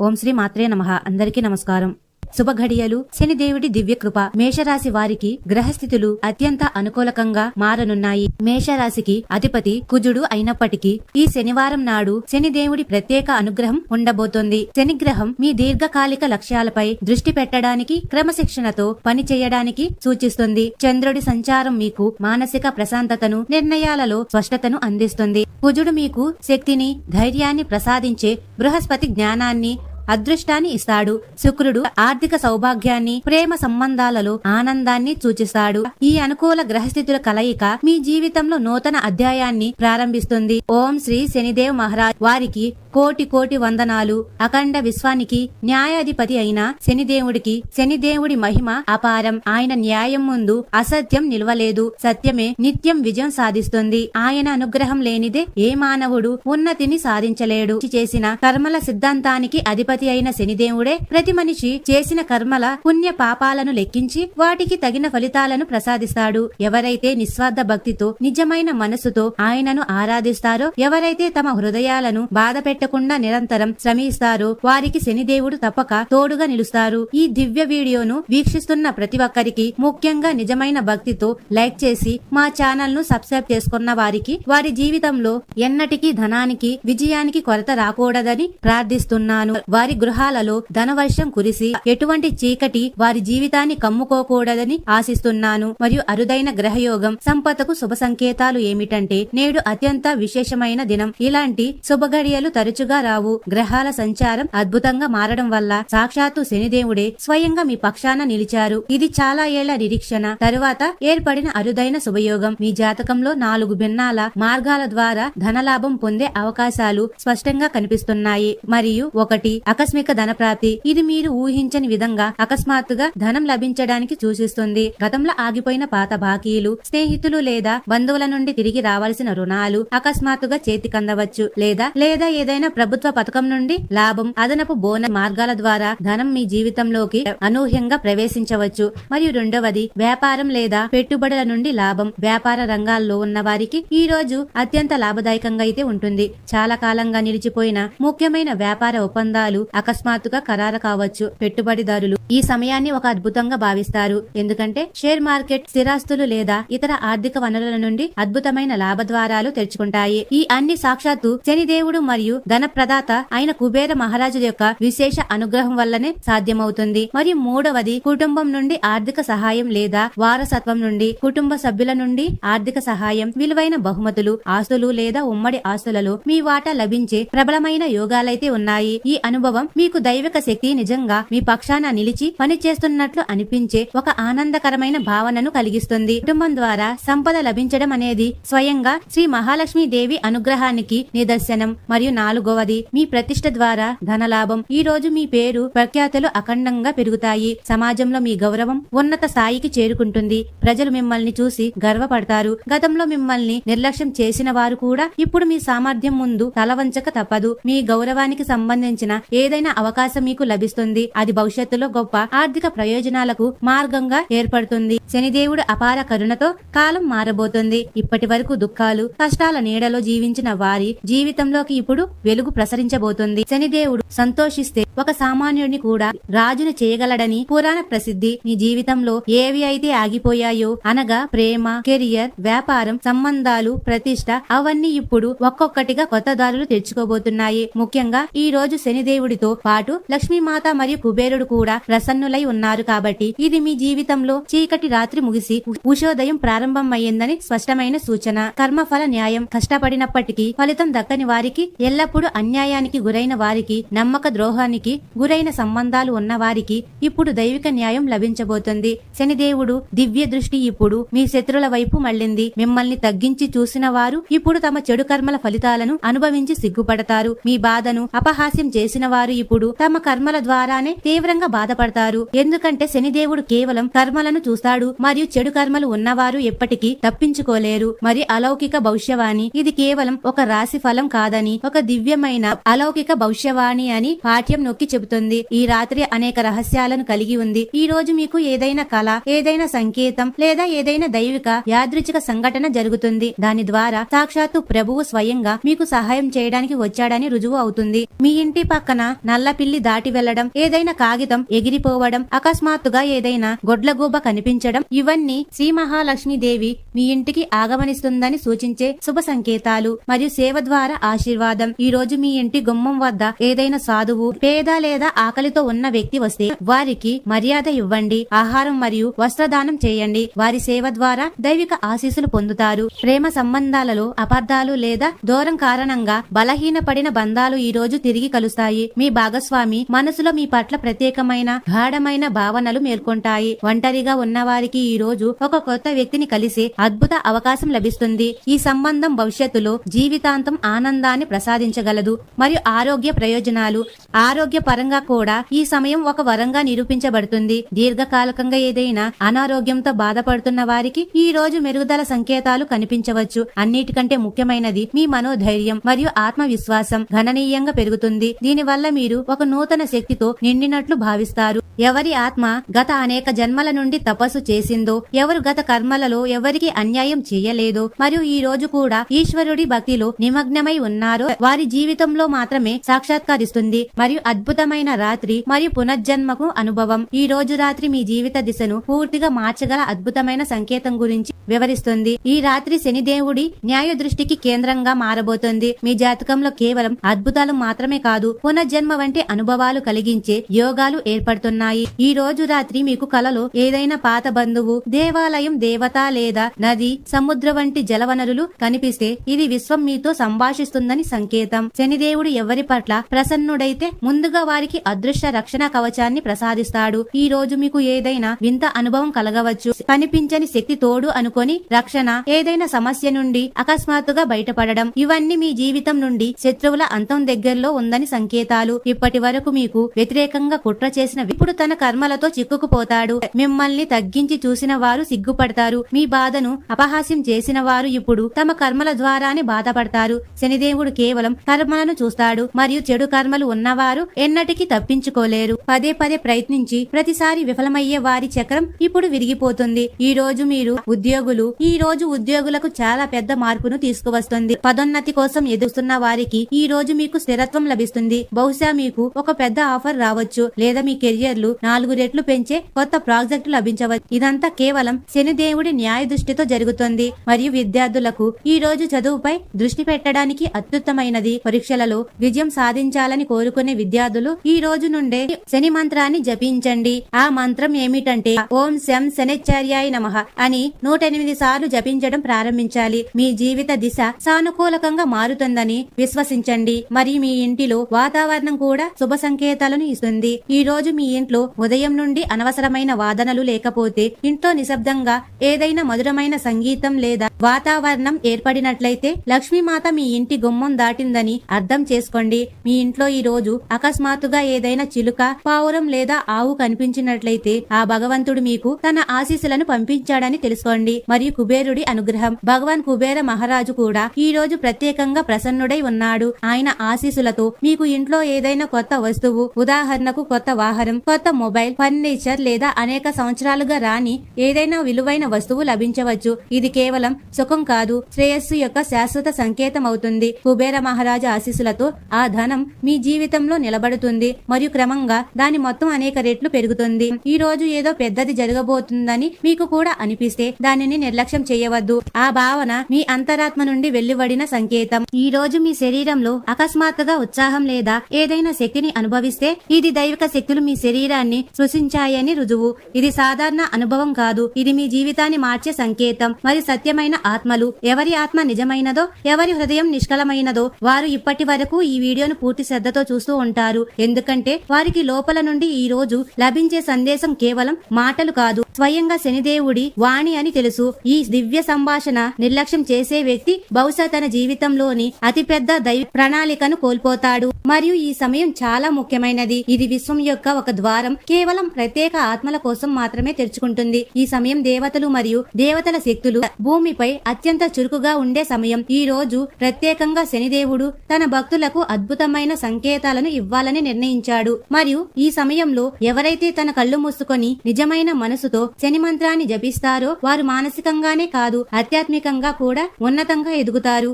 ఓం శ్రీ మాత్రే నమః. అందరికీ నమస్కారం. శుభఘడియలు. శనిదేవుడి దివ్యకృప మేషరాశి వారికి గ్రహస్థితులు అత్యంత అనుకూలకంగా మారనున్నాయి. మేషరాశికి అధిపతి కుజుడు అయినప్పటికీ ఈ శనివారం నాడు శనిదేవుడి ప్రత్యేక అనుగ్రహం ఉండబోతోంది. శనిగ్రహం మీ దీర్ఘకాలిక లక్ష్యాలపై దృష్టి పెట్టడానికి క్రమశిక్షణతో పని చేయడానికి సూచిస్తుంది. చంద్రుడి సంచారం మీకు మానసిక ప్రశాంతతను నిర్ణయాలలో స్పష్టతను అందిస్తుంది. కుజుడు మీకు శక్తిని ధైర్యాన్ని ప్రసాదించే బృహస్పతి జ్ఞానాన్ని అదృష్టాన్ని ఇస్తాడు. శుక్రుడు ఆర్థిక సౌభాగ్యాన్ని ప్రేమ సంబంధాలలో ఆనందాన్ని సూచిస్తాడు. ఈ అనుకూల గ్రహస్థితుల కలయిక మీ జీవితంలో నూతన అధ్యాయాన్ని ప్రారంభిస్తుంది. ఓం శ్రీ శనిదేవ్ మహారాజ్. వారికి కోటి కోటి వందనాలు. అఖండ విశ్వానికి న్యాయాధిపతి అయిన శనిదేవుడికి శనిదేవుడి మహిమ అపారం. ఆయన న్యాయం ముందు అసత్యం నిలవలేదు. సత్యమే నిత్యం విజయం సాధిస్తుంది. ఆయన అనుగ్రహం లేనిదే ఏ మానవుడు ఉన్నతిని సాధించలేడు. చేసిన కర్మల సిద్ధాంతానికి అధిపతి అయిన శనిదేవుడే ప్రతి మనిషి చేసిన కర్మల పుణ్య పాపాలను లెక్కించి వాటికి తగిన ఫలితాలను ప్రసాదిస్తాడు. ఎవరైతే నిస్వార్థ భక్తితో నిజమైన మనసుతో ఆయనను ఆరాధిస్తారో ఎవరైతే తమ హృదయాలను బాధ పెట్టకుండా నిరంతరం శ్రమిస్తారో. వారికి శనిదేవుడు తప్పక తోడుగా నిలుస్తారు. ఈ దివ్య వీడియోను వీక్షిస్తున్న ప్రతి ఒక్కరికి ముఖ్యంగా నిజమైన భక్తితో లైక్ చేసి మా ఛానల్ను సబ్స్క్రైబ్ చేసుకున్న వారికి వారి జీవితంలో ఎన్నటికీ ధనానికి విజయానికి కొరత రాకూడదని ప్రార్థిస్తున్నాను. వారి గృహాలలో ధనవర్షం కురిసి ఎటువంటి చీకటి వారి జీవితాన్ని కమ్ముకోకూడదని ఆశిస్తున్నాను. మరియు అరుదైన గ్రహయోగం సంపదకు శుభ సంకేతాలు ఏమిటంటే నేడు అత్యంత విశేషమైన దినం. ఇలాంటి శుభగడియలు తరచుగా రావు. గ్రహాల సంచారం అద్భుతంగా మారడం వల్ల సాక్షాత్తు శనిదేవుడే స్వయంగా మీ పక్షాన నిలిచారు. ఇది చాలా ఏళ్ళ నిరీక్షణ. తరువాత ఏర్పడిన అరుదైన శుభయోగం. మీ జాతకంలో నాలుగు భిన్నాల మార్గాల ద్వారా ధనలాభం పొందే అవకాశాలు స్పష్టంగా కనిపిస్తున్నాయి. మరియు ఒకటి ఆకస్మిక ధన ప్రాప్తి ఇది మీరు ఊహించని విధంగా అకస్మాత్తుగా ధనం లభించడానికి సూచిస్తుంది. గతంలో ఆగిపోయిన పాత బాకీలు స్నేహితులు లేదా బంధువుల నుండి తిరిగి రావాల్సిన రుణాలు అకస్మాత్తుగా చేతికందవచ్చు. లేదా లేదా ఏదైనా ప్రభుత్వ పథకం నుండి లాభం అదనపు బోనస్ మార్గాల ద్వారా ధనం మీ జీవితంలోకి అనూహ్యంగా ప్రవేశించవచ్చు. మరియు రెండవది వ్యాపారం లేదా పెట్టుబడుల నుండి లాభం. వ్యాపార రంగాల్లో ఉన్న వారికి ఈ రోజు అత్యంత లాభదాయకంగా అయితే ఉంటుంది. చాలా కాలంగా నిలిచిపోయిన ముఖ్యమైన వ్యాపార ఒప్పందాలు అకస్మాత్తుగా ఖరారు కావచ్చు. పెట్టుబడిదారులు ఈ సమయాన్ని ఒక అద్భుతంగా భావిస్తారు. ఎందుకంటే షేర్ మార్కెట్ స్థిరాస్తులు లేదా ఇతర ఆర్థిక వనరుల నుండి అద్భుతమైన లాభద్వారాలు తెరుచుకుంటాయి. ఈ అన్ని సాక్షాత్తు శనిదేవుడు మరియు ధన ప్రదాత అయిన కుబేర మహారాజు యొక్క విశేష అనుగ్రహం వల్లనే సాధ్యమవుతుంది. మరియు మూడవది కుటుంబం నుండి ఆర్థిక సహాయం లేదా వారసత్వం నుండి కుటుంబ సభ్యుల నుండి ఆర్థిక సహాయం విలువైన బహుమతులు ఆస్తులు లేదా ఉమ్మడి ఆస్తులలో మీ వాటా లభించే ప్రబలమైన యోగాలైతే ఉన్నాయి. ఈ అనుభవం మీకు దైవిక శక్తి నిజంగా మీ పక్షాన నిలిచి పనిచేస్తున్నట్లు అనిపించే ఒక ఆనందకరమైన భావనను కలిగిస్తుంది. కుటుంబం ద్వారా సంపద లభించడం అనేది స్వయంగా శ్రీ మహాలక్ష్మి దేవి అనుగ్రహానికి నిదర్శనం. మరియు నాలుగు నాలుగవది మీ ప్రతిష్ట ద్వారా ధనలాభం. ఈ రోజు మీ పేరు ప్రఖ్యాతులు అఖండంగా పెరుగుతాయి. సమాజంలో మీ గౌరవం ఉన్నత స్థాయికి చేరుకుంటుంది. ప్రజలు మిమ్మల్ని చూసి గర్వపడతారు. గతంలో మిమ్మల్ని నిర్లక్ష్యం చేసిన వారు కూడా ఇప్పుడు మీ సామర్థ్యం ముందు తలవంచక తప్పదు. మీ గౌరవానికి సంబంధించిన ఏదైనా అవకాశం మీకు లభిస్తుంది. అది భవిష్యత్తులో గొప్ప ఆర్థిక ప్రయోజనాలకు మార్గంగా ఏర్పడుతుంది. శనిదేవుడు అపార కరుణతో కాలం మారబోతుంది. ఇప్పటి వరకు దుఃఖాలు కష్టాల నీడలో జీవించిన వారి జీవితంలోకి ఇప్పుడు వెలుగు ప్రసరించబోతుంది. శనిదేవుడు సంతోషిస్తే ఒక సామాన్యుడిని కూడా రాజును చేయగలడని పురాణ ప్రసిద్ధి. మీ జీవితంలో ఏవి అయితే ఆగిపోయాయో అనగా ప్రేమ కెరియర్ వ్యాపారం సంబంధాలు ప్రతిష్ట అవన్నీ ఇప్పుడు ఒక్కొక్కటిగా కొత్త దారులు తెచ్చుకోబోతున్నాయి. ముఖ్యంగా ఈ రోజు శనిదేవుడితో పాటు లక్ష్మీమాత మరియు కుబేరుడు కూడా ప్రసన్నులై ఉన్నారు కాబట్టి ఇది మీ జీవితంలో చీకటి రాత్రి ముగిసి ఉషోదయం ప్రారంభమయ్యిందని స్పష్టమైన సూచన. కర్మఫల న్యాయం కష్టపడినప్పటికీ ఫలితం దక్కని వారికి ఎల్లప్పుడూ అన్యాయానికి గురైన వారికి నమ్మక ద్రోహానికి గురైన సంబంధాలు ఉన్న వారికి ఇప్పుడు దైవిక న్యాయం లభించబోతుంది. శనిదేవుడు దివ్య దృష్టి ఇప్పుడు మీ శత్రుల వైపు మళ్ళింది. మిమ్మల్ని తగ్గించి చూసిన వారు ఇప్పుడు తమ చెడు కర్మల ఫలితాలను అనుభవించి సిగ్గుపడతారు. మీ బాధను అపహాస్యం చేసిన వారు ఇప్పుడు తమ కర్మల ద్వారానే తీవ్రంగా బాధపడతారు. ఎందుకంటే శనిదేవుడు కేవలం కర్మలను చూస్తాడు మరియు చెడు కర్మలు ఉన్నవారు ఎప్పటికీ తప్పించుకోలేరు. మరి అలౌకిక భవిష్యవాణి ఇది కేవలం ఒక రాశి ఫలం కాదని ఒక దివ్య దివ్యమైన అలౌకిక భవిష్యవాణి అని పాఠ్యం నొక్కి చెబుతుంది. ఈ రాత్రి అనేక రహస్యాలను కలిగి ఉంది. ఈ రోజు మీకు ఏదైనా కళ ఏదైనా సంకేతం లేదా ఏదైనా దైవిక యాదృచ్ఛిక సంఘటన జరుగుతుంది. దాని ద్వారా సాక్షాత్తు ప్రభువు స్వయంగా మీకు సహాయం చేయడానికి వచ్చాడని రుజువు అవుతుంది. మీ ఇంటి పక్కన నల్ల పిల్లి దాటి వెళ్ళడం ఏదైనా కాగితం ఎగిరిపోవడం అకస్మాత్తుగా ఏదైనా గొడ్లగూబ కనిపించడం ఇవన్నీ శ్రీ మహాలక్ష్మి దేవి మీ ఇంటికి ఆగమనిస్తుందని సూచించే శుభ సంకేతాలు మరియు సేవ ద్వారా ఆశీర్వాదం. ఈ ఈ రోజు మీ ఇంటి గుమ్మం వద్ద ఏదైనా సాధువు పేద లేదా ఆకలితో ఉన్న వ్యక్తి వస్తే వారికి మర్యాద ఇవ్వండి ఆహారం మరియు వస్త్రదానం చేయండి. వారి సేవ ద్వారా దైవిక ఆశీస్సులు పొందుతారు. ప్రేమ సంబంధాలలో అపార్థాలు లేదా దూరం కారణంగా బలహీనపడిన బంధాలు ఈ రోజు తిరిగి కలుస్తాయి. మీ భాగస్వామి మనసులో మీ పట్ల ప్రత్యేకమైన గాఢమైన భావనలు మేల్కొంటాయి. ఒంటరిగా ఉన్న వారికి ఈ రోజు ఒక కొత్త వ్యక్తిని కలిసి అద్భుత అవకాశం లభిస్తుంది. ఈ సంబంధం భవిష్యత్తులో జీవితాంతం ఆనందాన్ని ప్రసాదించ ప్రసాదించగలదు మరియు ఆరోగ్య ప్రయోజనాలు. ఆరోగ్య పరంగా కూడా ఈ సమయం ఒక వరంగా నిరూపించబడుతుంది. దీర్ఘకాలికంగా ఏదైనా అనారోగ్యంతో బాధపడుతున్న వారికి ఈ రోజు మెరుగుదల సంకేతాలు కనిపించవచ్చు. అన్నిటికంటే ముఖ్యమైనది మీ మనోధైర్యం మరియు ఆత్మవిశ్వాసం గణనీయంగా పెరుగుతుంది. దీనివల్ల మీరు ఒక నూతన శక్తితో నిండినట్లు భావిస్తారు. ఎవరి ఆత్మ గత అనేక జన్మల నుండి తపస్సు చేసిందో ఎవరు గత కర్మలలో ఎవరికి అన్యాయం చేయలేదో మరియు ఈ రోజు కూడా ఈశ్వరుడి భక్తిలో నిమగ్నమై ఉన్నారో వారి జీవితంలో మాత్రమే సాక్షాత్కరిస్తుంది. మరియు అద్భుతమైన రాత్రి మరియు పునర్జన్మకు అనుభవం. ఈ రోజు రాత్రి మీ జీవిత దిశను పూర్తిగా మార్చగల అద్భుతమైన సంకేతం గురించి వివరిస్తుంది. ఈ రాత్రి శనిదేవుడి న్యాయ దృష్టికి కేంద్రంగా మారబోతుంది. మీ జాతకంలో కేవలం అద్భుతాలు మాత్రమే కాదు పునర్జన్మ వంటి అనుభవాలు కలిగించే యోగాలు ఏర్పడుతున్నాయి. ఈ రోజు రాత్రి మీకు కలలో ఏదైనా పాత బంధువు దేవాలయం దేవత లేదా నది సముద్ర వంటి జలవనరులు కనిపిస్తే ఇది విశ్వం మీతో సంభాషిస్తుందని సంకేతం. అర్థం శనిదేవుడు ఎవరి పట్ల ప్రసన్నుడైతే ముందుగా వారికి అదృశ్య రక్షణ కవచాన్ని ప్రసాదిస్తాడు. ఈ రోజు మీకు ఏదైనా వింత అనుభవం కలగవచ్చు. కనిపించని శక్తి తోడు అనుకొని రక్షణ ఏదైనా సమస్య నుండి అకస్మాత్తుగా బయటపడడం ఇవన్నీ మీ జీవితం నుండి శత్రువుల అంతం దగ్గరలో ఉందని సంకేతాలు. ఇప్పటి వరకు మీకు వ్యతిరేకంగా కుట్ర చేసిన ఇప్పుడు తన కర్మలతో చిక్కుకుపోతాడు. మిమ్మల్ని తగ్గించి చూసిన వారు సిగ్గుపడతారు. మీ బాధను అపహాస్యం చేసిన వారు ఇప్పుడు తమ కర్మల ద్వారానే బాధపడతారు. శనిదేవుడు కేవలం కర్మలను చూస్తాడు మరియు చెడు కర్మలు ఉన్నవారు ఎన్నటికీ తప్పించుకోలేరు. పదే పదే ప్రయత్నించి ప్రతిసారి విఫలమయ్యే వారి చక్రం ఇప్పుడు విరిగిపోతుంది. ఈ రోజు మీరు ఉద్యోగులు ఈ రోజు ఉద్యోగులకు చాలా పెద్ద మార్పును తీసుకువస్తుంది. పదోన్నతి కోసం ఎదుగుతున్న వారికి ఈ రోజు మీకు స్థిరత్వం లభిస్తుంది. బహుశా మీకు ఒక పెద్ద ఆఫర్ రావచ్చు లేదా మీ కెరియర్లు నాలుగు రెట్లు పెంచే కొత్త ప్రాజెక్టు లభించవచ్చు. ఇదంతా కేవలం శనిదేవుడి న్యాయ దృష్టితో జరుగుతుంది. మరియు విద్యార్థులకు ఈ రోజు చదువుపై దృష్టి పెట్టడానికి అత్యుత్తమైనది. పరీక్షలలో విజయం సాధించాలని కోరుకునే విద్యార్థులు ఈ రోజు నుండే శని మంత్రాన్ని జపించండి. ఆ మంత్రం ఏమిటంటే ఓం శం శనిచార్యాయ నమ అని నూట ఎనిమిది సార్లు జపించడం ప్రారంభించాలి. మీ జీవిత దిశ సానుకూలకంగా మారుతుందని విశ్వసించండి. మరి మీ ఇంటిలో వాతావరణం కూడా శుభ సంకేతాలను ఇస్తుంది. ఈ రోజు మీ ఇంట్లో ఉదయం నుండి అనవసరమైన వాదనలు లేకపోతే ఇంట్లో నిశ్శబ్దంగా ఏదైనా మధురమైన సంగీతం లేదా వాతావరణం ఏర్పడినట్లయితే లక్ష్మీమాత మీ ఇంటి గుమ్మం దాటిందని అర్థం చేసుకోండి. మీ ఇంట్లో ఈ రోజు అకస్మాత్తుగా ఏదైనా చిలుక పావురం లేదా ఆవు కనిపించినట్లయితే ఆ భగవంతుడు మీకు తన ఆశీస్సులను పంపించాడని తెలుసుకోండి. మరియు కుబేరుడి అనుగ్రహం. భగవాన్ కుబేర మహారాజు కూడా ఈ రోజు ప్రత్యేకంగా ప్రసన్నుడై ఉన్నాడు. ఆయన ఆశీస్సులతో మీకు ఇంట్లో ఏదైనా కొత్త వస్తువు ఉదాహరణకు కొత్త వాహనం కొత్త మొబైల్ ఫర్నిచర్ లేదా అనేక సంవత్సరాలుగా రాని ఏదైనా విలువైన వస్తువు లభించవచ్చు. ఇది కేవలం సుఖం కాదు. శ్రేయస్సు యొక్క శాశ్వత సంకేతం అవుతుంది కుబేర మహారాజు ఆశీస్సులతో ఆ ధనం మీ జీవితంలో నిలబడుతుంది. మరియు క్రమంగా దాని మొత్తం అనేక రెట్లు పెరుగుతుంది. ఈ రోజు ఏదో పెద్దది జరగబోతుందని మీకు కూడా అనిపిస్తే దానిని నిర్లక్ష్యం చేయవద్దు. ఆ భావన మీ అంతరాత్మ నుండి వెలువడిన సంకేతం. ఈ రోజు మీ శరీరంలో అకస్మాత్తుగా ఉత్సాహం లేదా ఏదైనా శక్తిని అనుభవిస్తే ఇది దైవిక శక్తులు మీ శరీరాన్ని సృశించాయని రుజువు. ఇది సాధారణ అనుభవం కాదు. ఇది మీ జీవితాన్ని మార్చే సంకేతం. మరి సత్యమైన ఆత్మలు ఎవరి ఆత్మ నిజమైనదో ఎవరి హృదయం నిష్కలమైనదో వారు ఇప్పటి వరకు ఈ వీడియోను పూర్తి శ్రద్ధతో చూస్తూ ఉంటారు. ఎందుకంటే వారికి లోపల నుండి ఈ రోజు లభించే సందేశం కేవలం మాటలు కాదు. స్వయంగా శనిదేవుడి వాణి అని తెలుసు. ఈ దివ్య సంభాషణ నిర్లక్ష్యం చేసే వ్యక్తి బహుశా తన జీవితంలోని అతిపెద్ద దైవ ప్రణాళికను కోల్పోతాడు. మరియు ఈ సమయం చాలా ముఖ్యమైనది. ఇది విశ్వం యొక్క ఒక ద్వారం. ద్వారం కేవలం ప్రత్యేక ఆత్మల కోసం మాత్రమే తెరుచుకుంటుంది. ఈ సమయం దేవతలు మరియు దేవతల శక్తులు భూమిపై అత్యంత చురుకుగా ఉండే సమయం. ఈ రోజు ప్రత్యేకంగా శనిదేవుడు తన భక్తులకు అద్భుతమైన సంకేతాలను ఇవ్వాలని నిర్ణయించాడు. మరియు ఈ సమయంలో ఎవరైతే తన కళ్ళు మూసుకొని నిజమైన మనసుతో శని మంత్రాన్ని జపిస్తారో వారు మానసికంగానే కాదు ఆధ్యాత్మికంగా కూడా ఉన్నతంగా ఎదుగుతారు.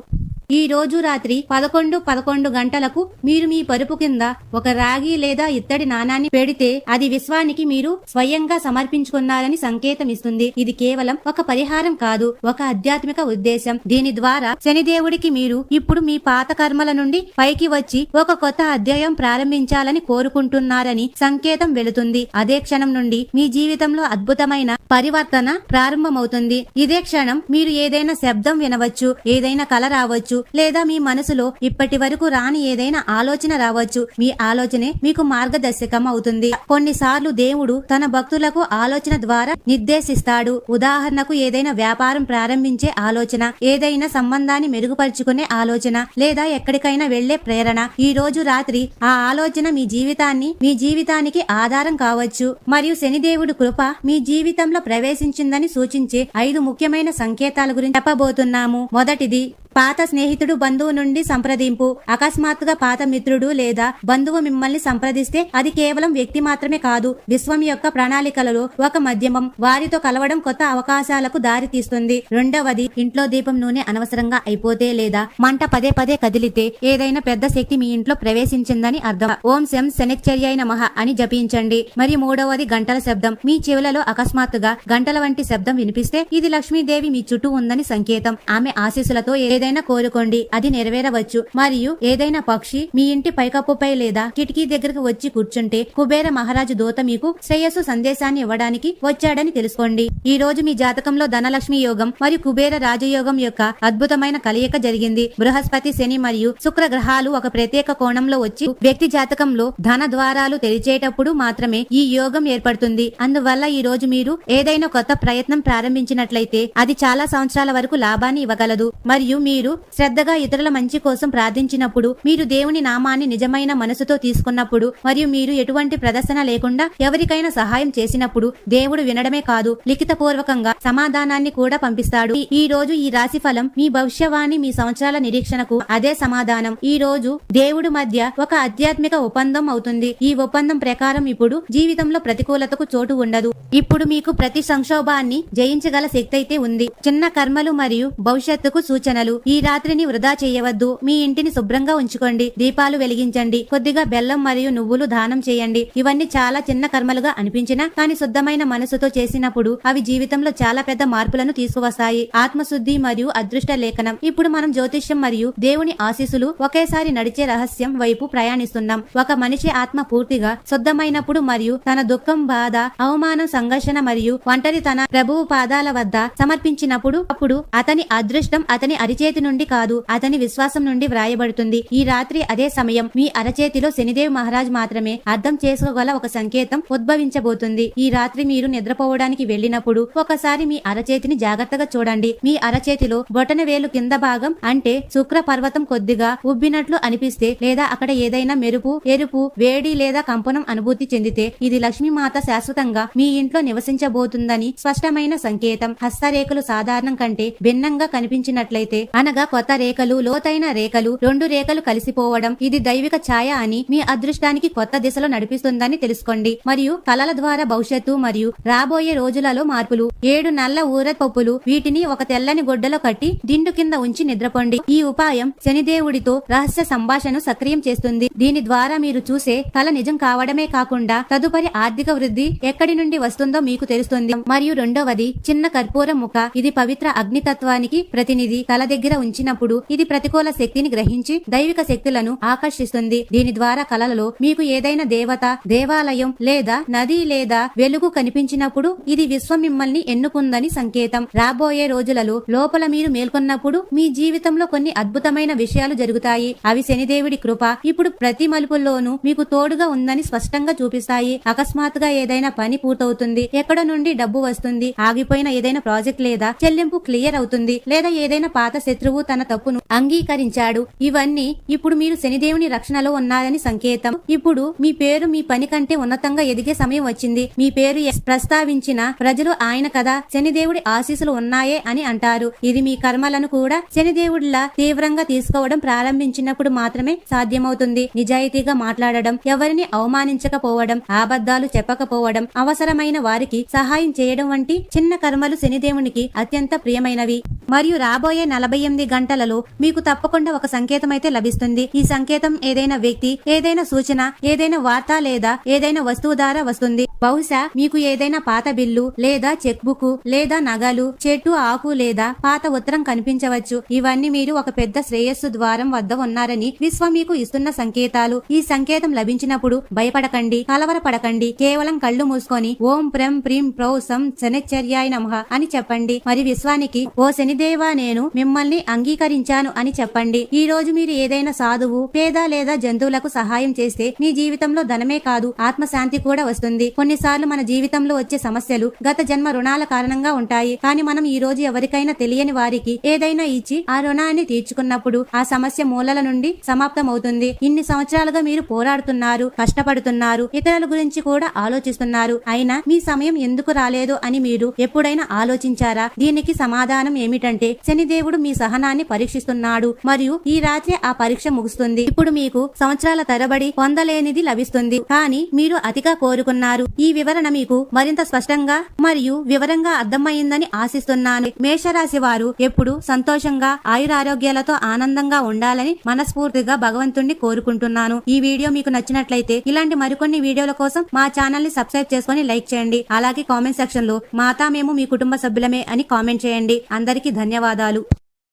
ఈ రోజు రాత్రి పదకొండు పదకొండు గంటలకు మీరు మీ పరుపు కింద ఒక రాగి లేదా ఇత్తడి నాణాన్ని పెడితే అది విశ్వానికి మీరు స్వయంగా సమర్పించుకున్నారని సంకేతం ఇస్తుంది ఇది కేవలం ఒక పరిహారం కాదు ఒక ఆధ్యాత్మిక ఉద్దేశం దీని ద్వారా శనిదేవుడికి మీరు ఇప్పుడు మీ పాత కర్మల నుండి పైకి వచ్చి ఒక కొత్త అధ్యాయం ప్రారంభించాలని కోరుకుంటున్నారని సంకేతం వెళుతుంది. అదే క్షణం నుండి మీ జీవితంలో అద్భుతమైన పరివర్తన ప్రారంభమవుతుంది. ఇదే క్షణం మీరు ఏదైనా శబ్దం వినవచ్చు ఏదైనా కల రావచ్చు లేదా మీ మనసులో ఇప్పటి వరకు రాని ఏదైనా ఆలోచన రావచ్చు. మీ ఆలోచనే మీకు మార్గదర్శకం అవుతుంది. కొన్నిసార్లు దేవుడు తన భక్తులకు ఆలోచన ద్వారా నిర్దేశిస్తాడు. ఉదాహరణకు ఏదైనా వ్యాపారం ప్రారంభించే ఆలోచన ఏదైనా సంబంధాన్ని మెరుగుపరుచుకునే ఆలోచన లేదా ఎక్కడికైనా వెళ్ళే ప్రేరణ. ఈ రోజు రాత్రి ఆ ఆలోచన మీ జీవితాన్ని మీ జీవితానికి ఆధారం కావచ్చు. మరియు శనిదేవుడు కృప మీ జీవితంలో ప్రవేశించిందని సూచించే ఐదు ముఖ్యమైన సంకేతాల గురించి చెప్పబోతున్నాము. మొదటిది పాత స్నేహితుడు బంధువు నుండి సంప్రదింపు. అకస్మాత్తుగా పాత మిత్రుడు లేదా బంధువు మిమ్మల్ని సంప్రదిస్తే అది కేవలం వ్యక్తి మాత్రమే కాదు విశ్వం యొక్క ప్రణాళికలలో ఒక మధ్యమం. వారితో కలవడం కొత్త అవకాశాలకు దారి తీస్తుంది. రెండవది ఇంట్లో దీపం నూనె అనవసరంగా అయిపోతే లేదా మంట పదే పదే కదిలితే ఏదైనా పెద్ద శక్తి మీ ఇంట్లో ప్రవేశించిందని అర్థం. ఓం శం శనక్చర్యైన మహా అని జపించండి. మరి మూడవది గంటల శబ్దం. మీ చెవులలో అకస్మాత్తుగా గంటల వంటి శబ్దం వినిపిస్తే ఇది లక్ష్మీదేవి మీ చుట్టూ ఉందని సంకేతం. ఆమె ఆశీస్సులతో ఏదైనా కోరుకోండి అది నెరవేరవచ్చు. మరియు ఏదైనా పక్షి మీ ఇంటి పైకప్పుపై లేదా కిటికీ దగ్గరకు వచ్చి కూర్చుంటే కుబేర మహారాజు దూత మీకు శ్రేయస్సు సందేశాన్ని ఇవ్వడానికి వచ్చాడని తెలుసుకోండి. ఈ రోజు మీ జాతకంలో ధనలక్ష్మి యోగం మరియు కుబేర రాజయోగం యొక్క అద్భుతమైన కలయిక జరిగింది. బృహస్పతి శని మరియు శుక్ర గ్రహాలు ఒక ప్రత్యేక కోణంలో వచ్చి వ్యక్తి జాతకంలో ధన ద్వారాలు తెరిచేటప్పుడు మాత్రమే ఈ యోగం ఏర్పడుతుంది. అందువల్ల ఈ రోజు మీరు ఏదైనా కొత్త ప్రయత్నం ప్రారంభించినట్లయితే అది చాలా సంవత్సరాల వరకు లాభాన్ని ఇవ్వగలదు. మరియు మీరు శ్రద్ధగా ఇతరుల మంచి కోసం ప్రార్థించినప్పుడు మీరు దేవుని నామాన్ని నిజమైన మనసుతో తీసుకున్నప్పుడు మరియు మీరు ఎటువంటి ప్రదర్శన లేకుండా ఎవరికైనా సహాయం చేసినప్పుడు దేవుడు వినడమే కాదు లిఖిత పూర్వకంగా సమాధానాన్ని కూడా పంపిస్తాడు. ఈ- ఈ రోజు ఈ రాశి ఫలం మీ భవిష్యవాణి మీ సంవత్సరాల నిరీక్షణకు అదే సమాధానం. ఈ రోజు దేవుడు మధ్య ఒక ఆధ్యాత్మిక ఒప్పందం అవుతుంది. ఈ ఒప్పందం ప్రకారం ఇప్పుడు జీవితంలో ప్రతికూలతకు చోటు ఉండదు. ఇప్పుడు మీకు ప్రతి సంక్షోభాన్ని జయించగల శక్తి అయితే ఉంది. చిన్న కర్మలు మరియు భవిష్యత్తుకు సూచనలు. ఈ రాత్రిని వృధా చేయవద్దు. మీ ఇంటిని శుభ్రంగా ఉంచుకోండి. దీపాలు వెలిగించండి. కొద్దిగా బెల్లం మరియు నువ్వులు దానం చేయండి. ఇవన్నీ చాలా చిన్న కర్మలుగా అనిపించినా కానీ శుద్ధమైన మనసుతో చేసినప్పుడు అవి జీవితంలో చాలా పెద్ద మార్పులను తీసుకువస్తాయి. ఆత్మశుద్ధి మరియు అదృష్ట లేఖనం. ఇప్పుడు మనం జ్యోతిష్యం మరియు దేవుని ఆశీసులు ఒకేసారి నడిచే రహస్యం వైపు ప్రయాణిస్తున్నాం. ఒక మనిషి ఆత్మ పూర్తిగా శుద్ధమైనప్పుడు మరియు తన దుఃఖం బాధ అవమానం సంఘర్షణ మరియు ఒంటరి తన ప్రభువు పాదాల వద్ద సమర్పించినప్పుడు అప్పుడు అతని అదృష్టం అతని అరిచేతి నుండి కాదు అతని విశ్వాసం నుండి వ్రాయబడుతుంది. ఈ రాత్రి అదే సమయం మీ అరచేతిలో శనిదేవ్ మహారాజ్ మాత్రమే అర్థం చేసుకోగల ఒక సంకేతం ఉద్భవించబోతుంది. ఈ రాత్రి మీరు నిద్రపోవడానికి వెళ్ళినప్పుడు ఒకసారి మీ అరచేతిని జాగ్రత్తగా చూడండి. మీ అరచేతిలో బొటన వేలు కింద భాగం అంటే శుక్ర పర్వతం కొద్దిగా ఉబ్బినట్లు అనిపిస్తే లేదా అక్కడ ఏదైనా మెరుపు ఎరుపు వేడి లేదా కంపనం అనుభూతి చెందితే ఇది లక్ష్మీమాత శాశ్వతంగా మీ ఇంట్లో నివసించబోతుందని స్పష్టమైన సంకేతం. హస్తరేఖలు సాధారణం కంటే భిన్నంగా కనిపించినట్లయితే అనగా కొత్త రేఖలు లోతైన రేఖలు రెండు రేఖలు కలిసిపోవడం ఇది దైవిక ఛాయ అని మీ అదృష్టానికి కొత్త దిశలో నడిపిస్తుందని తెలుసుకోండి. మరియు కలల ద్వారా భవిష్యత్తు మరియు రాబోయే రోజులలో మార్పులు ఏడు నల్ల ఊరపప్పులు వీటిని ఒక తెల్లని గుడ్డలో కట్టి దిండు కింద ఉంచి నిద్రపోండి. ఈ ఉపాయం శనిదేవుడితో రహస్య సంభాషణను సక్రియం చేస్తుంది. దీని ద్వారా మీరు చూసే కల నిజం కావడమే కాకుండా తదుపరి ఆర్థిక వృద్ధి ఎక్కడి నుండి వస్తుందో మీకు తెలుస్తుంది. మరియు రెండవది చిన్న కర్పూరం ముఖ. ఇది పవిత్ర అగ్నితత్వానికి ప్రతినిధి. తల దగ్గర దగ్గర ఉంచినప్పుడు ఇది ప్రతికూల శక్తిని గ్రహించి దైవిక శక్తులను ఆకర్షిస్తుంది. దీని ద్వారా కలలలో మీకు ఏదైనా దేవత దేవాలయం లేదా నది లేదా వెలుగు కనిపించినప్పుడు ఇది విశ్వం మిమ్మల్ని ఎన్నుకుందని సంకేతం. రాబోయే రోజులలో లోపల మీరు మేల్కొన్నప్పుడు మీ జీవితంలో కొన్ని అద్భుతమైన విషయాలు జరుగుతాయి. అవి శనిదేవుడి కృప. ఇప్పుడు ప్రతి మలుపుల్లోనూ మీకు తోడుగా ఉందని స్పష్టంగా చూపిస్తాయి. అకస్మాత్తుగా ఏదైనా పని పూర్తవుతుంది. ఎక్కడ నుండి డబ్బు వస్తుంది. ఆగిపోయిన ఏదైనా ప్రాజెక్ట్ లేదా చెల్లింపు క్లియర్ అవుతుంది. లేదా ఏదైనా పాత శత్రువు తన తప్పును అంగీకరించాడు. ఇవన్నీ ఇప్పుడు మీరు శనిదేవుని రక్షణలో ఉన్నారని సంకేతం. ఇప్పుడు మీ పేరు మీ పని కంటే ఉన్నతంగా ఎదిగే సమయం వచ్చింది. మీ పేరు ప్రస్తావించిన ప్రజలు ఆయన కదా శనిదేవుడి ఆశీస్సులు ఉన్నాయే అని అంటారు. ఇది మీ కర్మలను కూడా శనిదేవుడిలా తీవ్రంగా తీసుకోవడం ప్రారంభించినప్పుడు మాత్రమే సాధ్యమవుతుంది. నిజాయితీగా మాట్లాడడం ఎవరిని అవమానించకపోవడం అబద్ధాలు చెప్పకపోవడం అవసరమైన వారికి సహాయం చేయడం వంటి చిన్న కర్మలు శనిదేవునికి అత్యంత ప్రియమైనవి. మరియు రాబోయే నలభై ఎనిమిది గంటలలో మీకు తప్పకుండా ఒక సంకేతం అయితే లభిస్తుంది. ఈ సంకేతం ఏదైనా వ్యక్తి ఏదైనా సూచన ఏదైనా వార్త లేదా ఏదైనా వస్తువు ద్వారా వస్తుంది. బహుశా మీకు ఏదైనా పాత బిల్లు లేదా చెక్ బుక్ లేదా నగలు చెట్టు ఆకు లేదా పాత ఉత్తరం కనిపించవచ్చు. ఇవన్నీ మీరు ఒక పెద్ద శ్రేయస్సు ద్వారం వద్ద ఉన్నారని విశ్వం మీకు ఇస్తున్న సంకేతాలు. ఈ సంకేతం లభించినప్పుడు భయపడకండి కలవరపడకండి కేవలం కళ్ళు మూసుకొని ఓం ప్రం ప్రీం ప్రౌ సం శనిచర్యాయ నమః అని చెప్పండి. మరి విశ్వానికి ఓ శని శనిదేవా నేను మిమ్మల్ని అంగీకరించాను అని చెప్పండి. ఈ రోజు మీరు ఏదైనా సాధువు పేద లేదా జంతువులకు సహాయం చేస్తే మీ జీవితంలో ధనమే కాదు ఆత్మశాంతి కూడా వస్తుంది. కొన్నిసార్లు మన జీవితంలో వచ్చే సమస్యలు గత జన్మ రుణాల కారణంగా ఉంటాయి. కానీ మనం ఈ రోజు ఎవరికైనా తెలియని వారికి ఏదైనా ఇచ్చి ఆ రుణాన్ని తీర్చుకున్నప్పుడు ఆ సమస్య మూలల నుండి సమాప్తమవుతుంది. ఇన్ని సంవత్సరాలుగా మీరు పోరాడుతున్నారు కష్టపడుతున్నారు ఇతరుల గురించి కూడా ఆలోచిస్తున్నారు. అయినా మీ సమయం ఎందుకు రాలేదు అని మీరు ఎప్పుడైనా ఆలోచించారా? దీనికి సమాధానం ఏమిటి? ఏమిటంటే శనిదేవుడు మీ సహనాన్ని పరీక్షిస్తున్నాడు మరియు ఈ రాత్రి ఆ పరీక్ష ముగుస్తుంది. ఇప్పుడు మీకు సంవత్సరాల తరబడి పొందలేనిది లభిస్తుంది. కానీ మీరు అతిగా కోరుకున్నారు. ఈ వివరణ మీకు మరింత స్పష్టంగా మరియు వివరంగా అర్థమైందని ఆశిస్తున్నాను. మేషరాశి వారు ఎప్పుడు సంతోషంగా ఆయురారోగ్యాలతో ఆనందంగా ఉండాలని మనస్ఫూర్తిగా భగవంతుణ్ణి కోరుకుంటున్నాను. ఈ వీడియో మీకు నచ్చినట్లయితే ఇలాంటి మరికొన్ని వీడియోల కోసం మా ఛానల్ని సబ్స్క్రైబ్ చేసుకుని లైక్ చేయండి. అలాగే కామెంట్ సెక్షన్లో మాతా మేము మీ కుటుంబ సభ్యులమే అని కామెంట్ చేయండి. అందరికీ ధన్యవాదాలు.